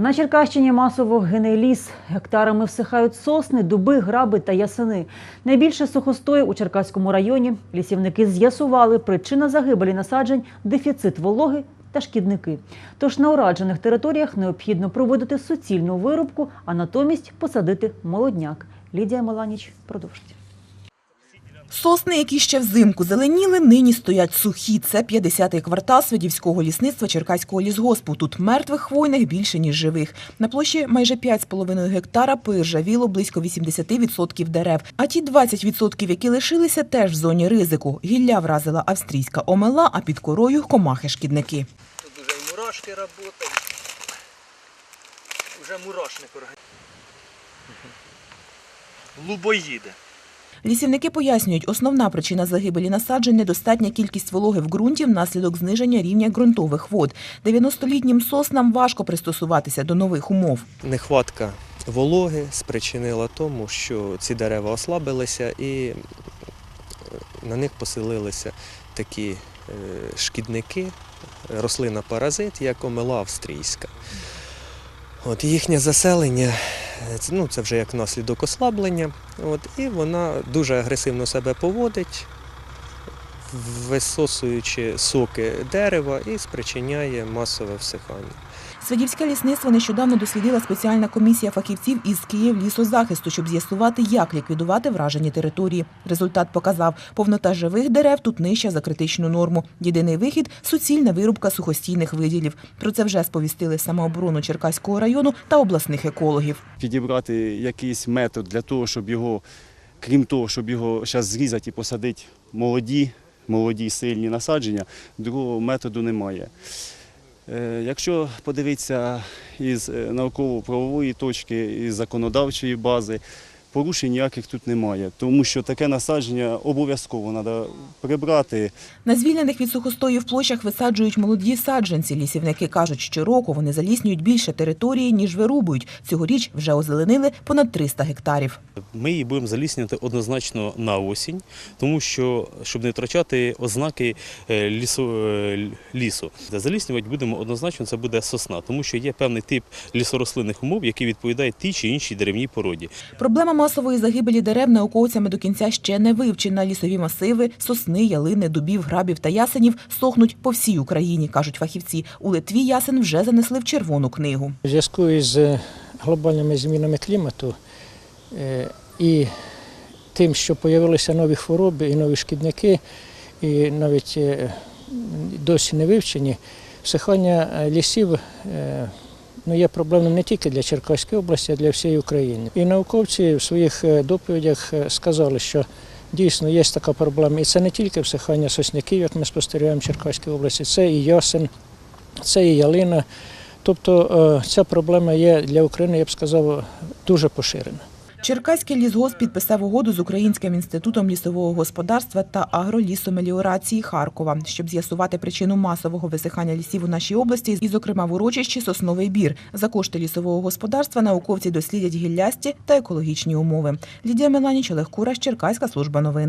На Черкащині масово гине ліс. Гектарами всихають сосни, дуби, граби та ясени. Найбільше сухостою у Черкаському районі. Лісівники з'ясували, причина загибелі насаджень – дефіцит вологи та шкідники. Тож на ураджених територіях необхідно проводити суцільну вирубку, а натомість посадити молодняк. Лідія Маланіч продовжить. Сосни, які ще взимку зеленіли, нині стоять сухі. Це 50-й квартал Свидівського лісництва Черкаського лісгоспу. Тут мертвих хвойних більше, ніж живих. На площі майже 5,5 гектара поіржавіло близько 80% дерев. А ті 20%, які лишилися, теж в зоні ризику. Гілля вразила австрійська омела, а під корою – комахи-шкідники. Тут уже і мурашки працюють. Уже мурашник організує. Лубоїди. Лісівники пояснюють, основна причина загибелі насаджень – недостатня кількість вологи в ґрунті внаслідок зниження рівня ґрунтових вод. 90-літнім соснам важко пристосуватися до нових умов. Нехватка вологи спричинила тому, що ці дерева ослабилися і е, на них поселилися такі е, шкідники, рослина паразит, як омела австрійська. От їхнє заселення, ну, це вже як наслідок ослаблення, от, і вона дуже агресивно себе поводить, висосуючи соки дерева і спричиняє масове всихання. Свидівське лісництво нещодавно дослідила спеціальна комісія фахівців із Київ лісозахисту, щоб з'ясувати, як ліквідувати вражені території. Результат показав, повнота живих дерев тут нижча за критичну норму. Єдиний вихід – суцільна вирубка сухостійних виділів. Про це вже сповістили самооборону Черкаського району та обласних екологів. підібрати якийсь метод для того, щоб його, крім того, щоб його зараз зрізати і посадити молоді, молоді сильні насадження, другого методу немає. Е, Якщо подивитися із е, науково-правової точки, із законодавчої бази, порушень ніяких тут немає, тому що таке насадження обов'язково треба прибрати. На звільнених від сухостою в площах висаджують молоді саджанці. Лісівники кажуть, щороку вони заліснюють більше території, ніж вирубують. Цьогоріч вже озеленили понад 300 гектарів. Ми її будемо заліснювати однозначно на осінь, тому що щоб не втрачати ознаки е, лісу, е, лісу. Заліснювати будемо однозначно, це буде сосна, тому що є певний тип лісорослинних умов, які відповідають тій чи іншій деревній породі. Проблема масової загибелі дерев науковцями до кінця ще не вивчена. Лісові масиви, сосни, ялини, дубів, грабів та ясенів сохнуть по всій Україні, кажуть фахівці. У Литві ясен вже занесли в червону книгу. У зв'язку із е, глобальними змінами клімату е, і тим, що з'явилися нові хвороби і нові шкідники, і навіть е, досі не вивчені, всихання лісів ну, є проблемним не тільки для Черкаської області, а для всієї України. І науковці в своїх е, доповідях е, сказали, що дійсно є така проблема. І це не тільки всихання сосняків, як ми спостерігаємо в Черкаській області, це і ясен, це і ялина. Тобто е, ця проблема є для України, я б сказав, дуже поширена. Черкаський лісгосп підписав угоду з Українським інститутом лісового господарства та агролісомеліорації Харкова, щоб з'ясувати причину масового висихання лісів у нашій області, і, зокрема, в урочищі Сосновий бір. За кошти лісового господарства науковці дослідять гіллясті та екологічні умови. Лідія Меланіч, Олег Кураш, Черкаська служба новин.